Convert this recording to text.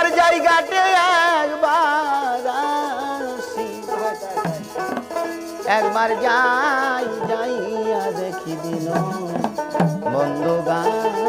তোমার জায়গাতে একবার আসি। একবার যাই যাইয়া দেখি দিন বন্ধু গাছ।